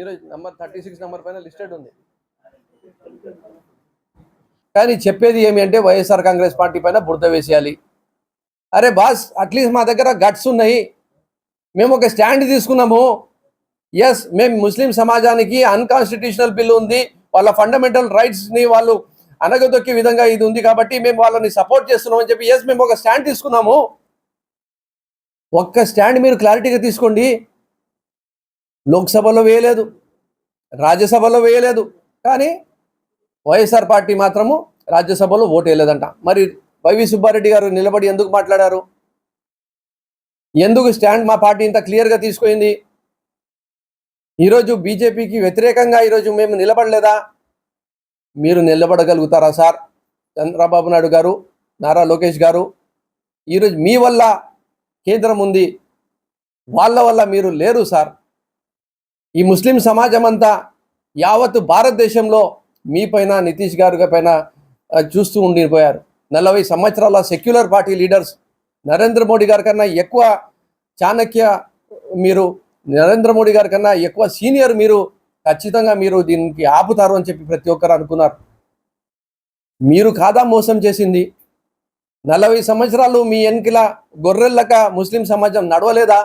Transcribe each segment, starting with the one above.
ఈరోజు number thirty six number పైన listed ఉంది. కానీ చెప్పేది ఏమి అంటే వైఎస్ఆర్ కాంగ్రెస్ పార్టీ పైన బురద వేసేయాలి. అరే బాస్ అట్లీస్ట్ మా దగ్గర గట్స్ ఉన్నాయి. మేము ఒక స్టాండ్ తీసుకున్నాము. ఎస్ మేము ముస్లిం సమాజానికి అన్కాన్స్టిట్యూషనల్ బిల్ ఉంది. వాళ్ళ ఫండమెంటల్ రైట్స్ని వాళ్ళు అనగదొక్కే విధంగా ఇది ఉంది కాబట్టి మేము వాళ్ళని సపోర్ట్ చేస్తున్నాం అని చెప్పి ఎస్ మేము ఒక స్టాండ్ తీసుకున్నాము. ఒక్క స్టాండ్ మీరు క్లారిటీగా తీసుకోండి. లోక్సభలో వేయలేదు. రాజ్యసభలో వేయలేదు. కానీ వైఎస్ఆర్ పార్టీ మాత్రము రాజ్యసభలో ఓటు వేయలేదంట మరి వైవి సుబ్బారెడ్డి గారు నిలబడి ఎందుకు మాట్లాడారు? ఎందుకు స్టాండ్ మా పార్టీ ఇంత క్లియర్గా తీసుకుంది ఈరోజు బీజేపీకి వ్యతిరేకంగా ఈరోజు మేము నిలబడలేదా? మీరు నిలబడగలుగుతారా సార్? చంద్రబాబు నాయుడు గారు నారా లోకేష్ గారు ఈరోజు మీ వల్ల కేంద్రం ఉంది. వాళ్ళ వల్ల మీరు లేరు సార్. ఈ ముస్లిం సమాజం అంతా యావత్ భారతదేశంలో మీ పైన నితీష్ గారు పైన చూస్తూ ఉండిపోయారు. నలభై సంవత్సరాల secular party leaders Narendra Modi గారి కన్నా ఎక్కువ చాణక్య మీరు నరేంద్ర మోడీ గారి కన్నా ఎక్కువ సీనియర్ మీరు ఖచ్చితంగా మీరు దీనికి ఆపుతారు అని చెప్పి ప్రతి ఒక్కరు అనుకున్నారు. మీరు కాదా మోసం చేసింది? నలభై సంవత్సరాలు మీ వెనుకల గొర్రెల్లక ముస్లిం సమాజం నడవలేదా?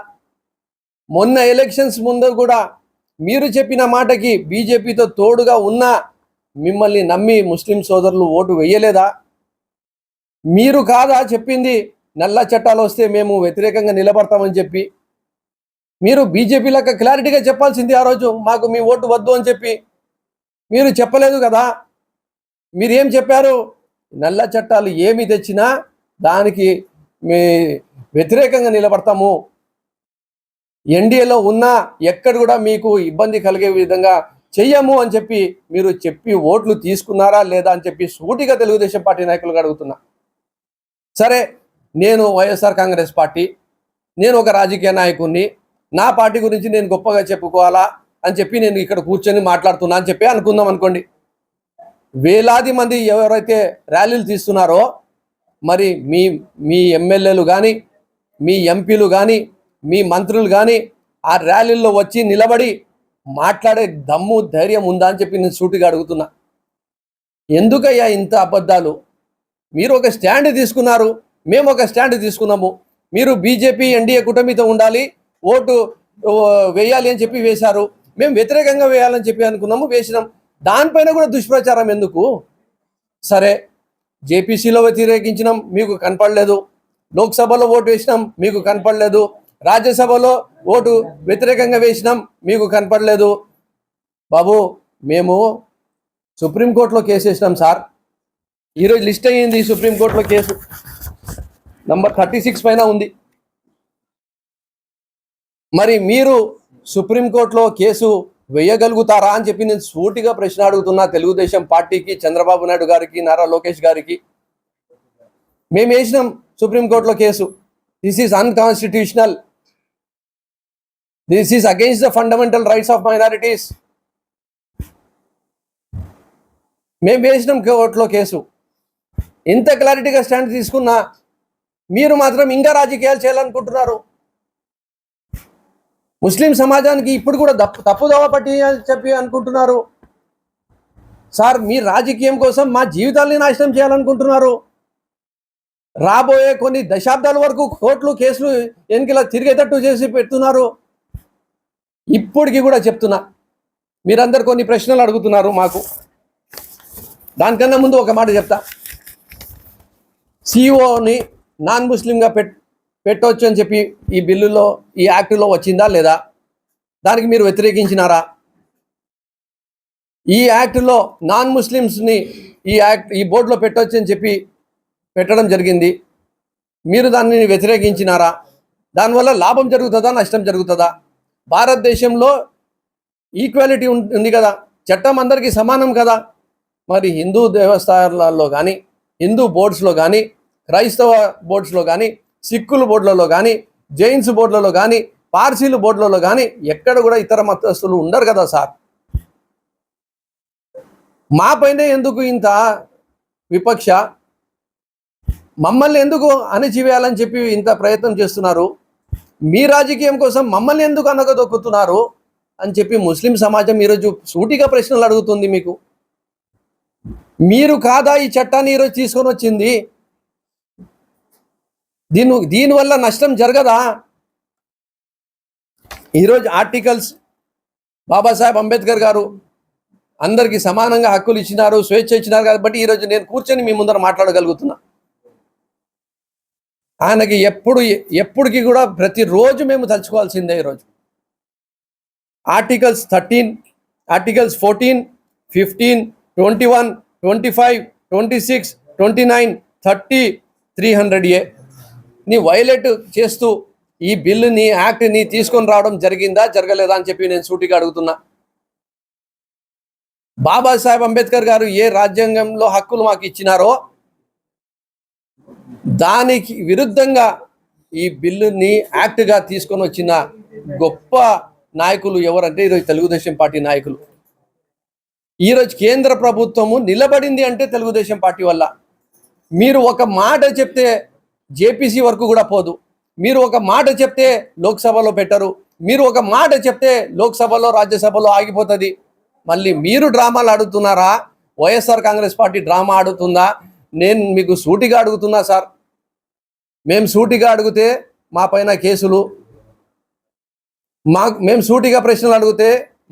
మొన్న ఎలక్షన్స్ ముందు కూడా మీరు చెప్పిన మాటకి బీజేపీతో తోడుగా ఉన్న మిమ్మల్ని నమ్మి ముస్లిం సోదరులు ఓటు వేయలేదా? మీరు కాదా చెప్పింది నల్ల చట్టాలు వస్తే మేము వ్యతిరేకంగా నిలబడతామని చెప్పి. మీరు బీజేపీ లెక్క క్లారిటీగా చెప్పాల్సింది ఆ రోజు మాకు మీ ఓటు వద్దు అని చెప్పి. మీరు చెప్పలేదు కదా? మీరేం చెప్పారు? నల్ల చట్టాలు ఏమి తెచ్చినా దానికి మీ వ్యతిరేకంగా నిలబడతాము. ఎన్డీఏలో ఉన్నా ఎక్కడ కూడా మీకు ఇబ్బంది కలిగే విధంగా చెయ్యము అని చెప్పి మీరు చెప్పి ఓట్లు తీసుకున్నారా లేదా అని చెప్పి సూటిగా తెలుగుదేశం పార్టీ నాయకులుగా అడుగుతున్నా. సరే నేను వైఎస్ఆర్ కాంగ్రెస్ పార్టీ నేను ఒక రాజకీయ నాయకుడిని నా పార్టీ గురించి నేను గొప్పగా చెప్పుకోవాలా అని చెప్పి నేను ఇక్కడ కూర్చొని మాట్లాడుతున్నా అని చెప్పి అనుకుందాం అనుకోండి. వేలాది మంది ఎవరైతే ర్యాలీలు తీస్తున్నారో మరి మీ మీ ఎమ్మెల్యేలు కానీ మీ ఎంపీలు కానీ మీ మంత్రులు కానీ ఆ ర్యాలీల్లో వచ్చి నిలబడి మాట్లాడే దమ్ము ధైర్యం ఉందా అని చెప్పి నేను సూటిగా అడుగుతున్నా. ఎందుకయ్యా ఇంత అబద్ధాలు? మీరు ఒక స్టాండ్ తీసుకున్నారు మేము ఒక స్టాండ్ తీసుకున్నాము. మీరు బీజేపీ ఎన్డీఏ కూటమితో ఉండాలి ఓటు వేయాలి అని చెప్పి వేశారు. మేము వ్యతిరేకంగా వేయాలని చెప్పి అనుకున్నాము వేసినాం. దానిపైన కూడా దుష్ప్రచారం ఎందుకు? సరే జేపీసీలో వ్యతిరేకించినాం మీకు కనపడలేదు. లోక్సభలో ఓటు వేసినాం మీకు కనపడలేదు. రాజ్యసభలో ఓటు వ్యతిరేకంగా వేసినాం. మీకు కనపడలేదు. బాబు మేము సుప్రీంకోర్టులో కేసు వేసినాం సార్. ఈరోజు లిస్ట్ అయ్యింది సుప్రీంకోర్టులో కేసు. నంబర్ థర్టీ సిక్స్ పైన ఉంది. మరి మీరు సుప్రీంకోర్టులో కేసు వేయగలుగుతారా అని చెప్పి నేను సూటిగా ప్రశ్న అడుగుతున్నా తెలుగుదేశం పార్టీకి చంద్రబాబు నాయుడు గారికి నారా లోకేష్ గారికి. మేము వేసినాం సుప్రీంకోర్టులో case. This is unconstitutional this is against the fundamental rights of minorities మేము వేసినాం కోర్టులో కేసు. ఇంత క్లారిటీగా స్టాండ్ తీసుకున్నా మీరు మాత్రం ఇంకా రాజకీయాలు చేయాలనుకుంటున్నారు. ముస్లిం సమాజానికి ఇప్పుడు కూడా తప్పు తప్పుదోవ పట్టి అని చెప్పి అనుకుంటున్నారు. సార్ మీ రాజకీయం కోసం మా జీవితాల్ని నాశనం చేయాలనుకుంటున్నారు. రాబోయే కొన్ని దశాబ్దాల వరకు కోర్టులు కేసులు ఎన్నికల తిరిగేటట్టు చేసి పెడుతున్నారు. ఇప్పటికీ కూడా చెప్తున్నా. మీరందరు కొన్ని ప్రశ్నలు అడుగుతున్నారు మాకు. దానికన్నా ముందు ఒక మాట చెప్తా. సిఇఓని నాన్ ముస్లింగా పెట్ పెట్టవచ్చు అని చెప్పి ఈ బిల్లులో ఈ యాక్ట్లో వచ్చిందా లేదా? దానికి మీరు వ్యతిరేకించినారా? ఈ యాక్ట్లో నాన్ ముస్లిమ్స్ని ఈ యాక్ట్ ఈ బోర్డులో పెట్టవచ్చు అని చెప్పి పెట్టడం జరిగింది. మీరు దాన్ని వ్యతిరేకించినారా? దానివల్ల లాభం జరుగుతుందా నష్టం జరుగుతుందా? భారతదేశంలో ఈక్వాలిటీ ఉంది కదా. చట్టం అందరికీ సమానం కదా. మరి హిందూ దేవస్థానాల్లో కానీ హిందూ బోర్డ్స్లో కానీ క్రైస్తవ బోర్డ్స్లో కానీ సిక్కుల బోర్డులలో కానీ జైన్స్ బోర్డులలో కానీ పార్సీలు బోర్డులలో కానీ ఎక్కడ కూడా ఇతర మతస్థులు ఉండరు కదా సార్. మా పైనే ఎందుకు ఇంత విపక్ష? మమ్మల్ని ఎందుకు అణచివేయాలని చెప్పి ఇంత ప్రయత్నం చేస్తున్నారు? మీ రాజకీయం కోసం మమ్మల్ని ఎందుకు అనగదొక్కుతున్నారు అని చెప్పి ముస్లిం సమాజం ఈరోజు సూటిగా ప్రశ్నలు అడుగుతుంది మీకు. మీరు కాదా ఈ చట్టాన్ని ఈరోజు తీసుకొని వచ్చింది? దీని దీనివల్ల నష్టం జరగదా? ఈరోజు ఆర్టికల్స్ బాబాసాహెబ్ అంబేద్కర్ గారు అందరికీ సమానంగా హక్కులు ఇచ్చినారు స్వేచ్ఛ ఇచ్చినారు కాబట్టి ఈరోజు నేను కూర్చొని మీ ముందర మాట్లాడగలుగుతున్నా. ఆయనకి ఎప్పుడు ఎప్పటికి కూడా ప్రతిరోజు మేము తలుచుకోవాల్సిందే ఈరోజు. Articles thirteen articles fourteen fifteen twenty one twenty five twenty six twenty nine thirty three hundred A. నీ వైలేట్ చేస్తూ ఈ బిల్లుని యాక్ట్ని తీసుకొని రావడం జరిగిందా జరగలేదా అని చెప్పి నేను సూటిగా అడుగుతున్నా. బాబాసాహెబ్ అంబేద్కర్ గారు ఏ రాజ్యాంగంలో హక్కులు మాకు ఇచ్చినారో దానికి విరుద్ధంగా ఈ బిల్లుని యాక్ట్గా తీసుకొని వచ్చిన గొప్ప నాయకులు ఎవరంటే ఈరోజు తెలుగుదేశం పార్టీ నాయకులు. ఈరోజు కేంద్ర ప్రభుత్వము నిలబడింది అంటే తెలుగుదేశం పార్టీ వల్ల. మీరు ఒక మాట చెప్తే జేపీసీ వరకు కూడా పోదు. మీరు ఒక మాట చెప్తే లోక్సభలో పెట్టరు. మీరు ఒక మాట చెప్తే లోక్సభలో రాజ్యసభలో ఆగిపోతుంది. మళ్ళీ మీరు డ్రామాలు ఆడుతున్నారా? వైఎస్ఆర్ కాంగ్రెస్ పార్టీ డ్రామా ఆడుతుందా? నేను మీకు సూటిగా అడుగుతున్నా సార్. మేము సూటిగా అడిగితే మా పైన కేసులు. మా మేము సూటిగా ప్రశ్నలు అడిగితే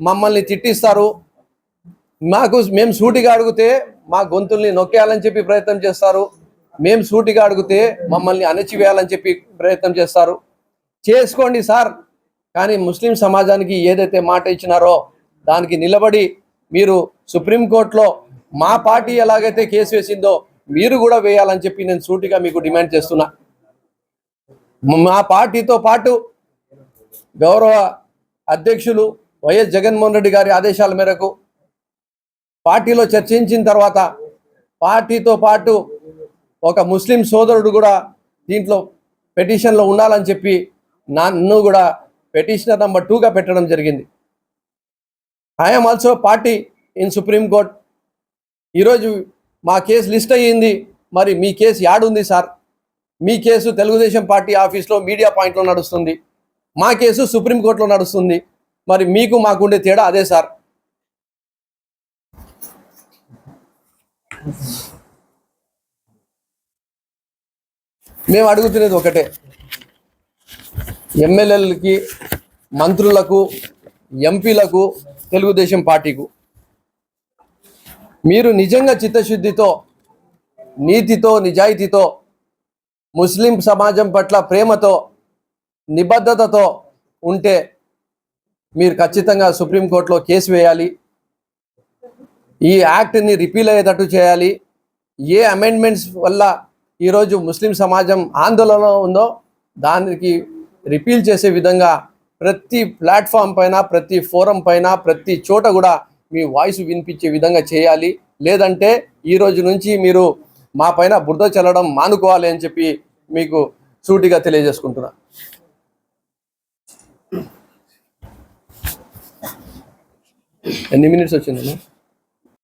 మమ్మల్ని తిట్టిస్తారు. మాకు మేము సూటిగా అడిగితే మా గొంతుల్ని నొక్కేయాలని చెప్పి ప్రయత్నం చేస్తారు. మేము సూటిగా అడిగితే మమ్మల్ని అణచివేయాలని చెప్పి ప్రయత్నం చేస్తారు. చేసుకోండి సార్ కానీ ముస్లిం సమాజానికి ఏదైతే మాట ఇచ్చినారో దానికి నిలబడి మీరు సుప్రీంకోర్టులో మా పార్టీ ఎలాగైతే కేసు వేసిందో మీరు కూడా వేయాలని చెప్పి నేను సూటిగా మీకు డిమాండ్ చేస్తున్నా. మా పార్టీతో పాటు గౌరవ అధ్యక్షులు వైఎస్ జగన్మోహన్ రెడ్డి గారి ఆదేశాల మేరకు పార్టీలో చర్చించిన తర్వాత పార్టీతో పాటు ఒక ముస్లిం సోదరుడు కూడా దీంట్లో పెటిషన్లో ఉండాలని చెప్పి నన్ను కూడా పెటిషనర్ నెంబర్ టూగా పెట్టడం జరిగింది. I'm also party in supreme court ఈరోజు మా కేసు లిస్ట్ అయ్యింది. మరి మీ కేసు యాడుంది సార్? మీ కేసు తెలుగుదేశం పార్టీ ఆఫీస్లో మీడియా పాయింట్లో నడుస్తుంది. మా కేసు సుప్రీంకోర్టులో నడుస్తుంది. మరి మీకు మాకుండే తేడా అదే సార్. మేము అడుగుతున్నది ఒకటే. ఎమ్మెల్యేలకి మంత్రులకు ఎంపీలకు తెలుగుదేశం పార్టీకు. మీరు నిజంగా చిత్తశుద్ధితో నీతితో నిజాయితీతో ముస్లిం సమాజం పట్ల ప్రేమతో నిబద్ధతతో ఉంటే మీరు ఖచ్చితంగా సుప్రీంకోర్టులో కేసు వేయాలి. ఈ యాక్ట్ని రిపీల్ అయ్యేటట్టు చేయాలి. ఏ అమెండ్మెంట్స్ వల్ల ఈరోజు ముస్లిం సమాజం ఆందోళన ఉందో దానికి రిపీల్ చేసే విధంగా ప్రతి ప్లాట్ఫామ్ పైన ప్రతి ఫోరం పైన ప్రతి చోట కూడా మీ వాయిస్ వినిపించే విధంగా చేయాలి. లేదంటే ఈ రోజు నుంచి మీరు మా పైన బురద చల్లడం మానుకోవాలి అని చెప్పి మీకు సూటిగా తెలియజేసుకుంటున్నా. ఎన్ని మినిట్స్ వచ్చిందమ్మా?